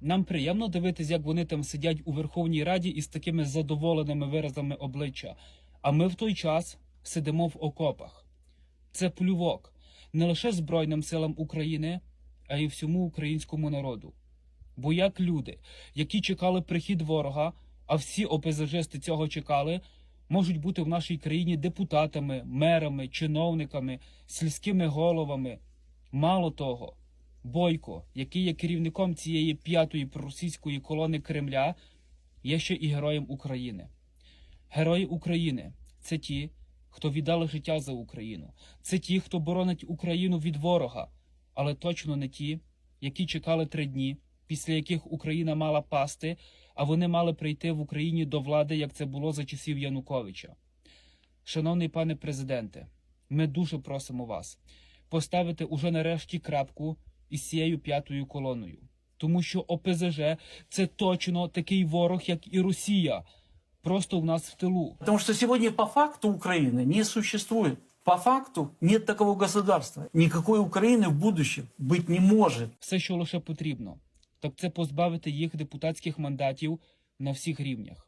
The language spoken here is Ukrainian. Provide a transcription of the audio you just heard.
Нам приємно дивитися, як вони там сидять у Верховній Раді із такими задоволеними виразами обличчя. А ми в той час сидимо в окопах. Це плювок не лише Збройним силам України, а й всьому українському народу. Бо як люди, які чекали прихід ворога, а всі ОПЗЖисти цього чекали, можуть бути в нашій країні депутатами, мерами, чиновниками, сільськими головами. Мало того, Бойко, який є керівником цієї п'ятої проросійської колони Кремля, є ще і героєм України. Герої України це ті, хто віддали життя за Україну. Це ті, хто боронить Україну від ворога, але точно не ті, які чекали три дні, після яких Україна мала пасти, а вони мали прийти в Україні до влади, як це було за часів Януковича. Шановний пане президенте, ми дуже просимо вас поставити уже нарешті крапку із цією п'ятою колоною. Тому що ОПЗЖ це точно такий ворог, як і Росія, просто в нас в тилу. Потому что сегодня по факту Украины не существует. По факту нет такого государства. Никакой Украины в будущем быть не может. Все, що лише потрібно, так це позбавити їх депутатських мандатів на всіх рівнях.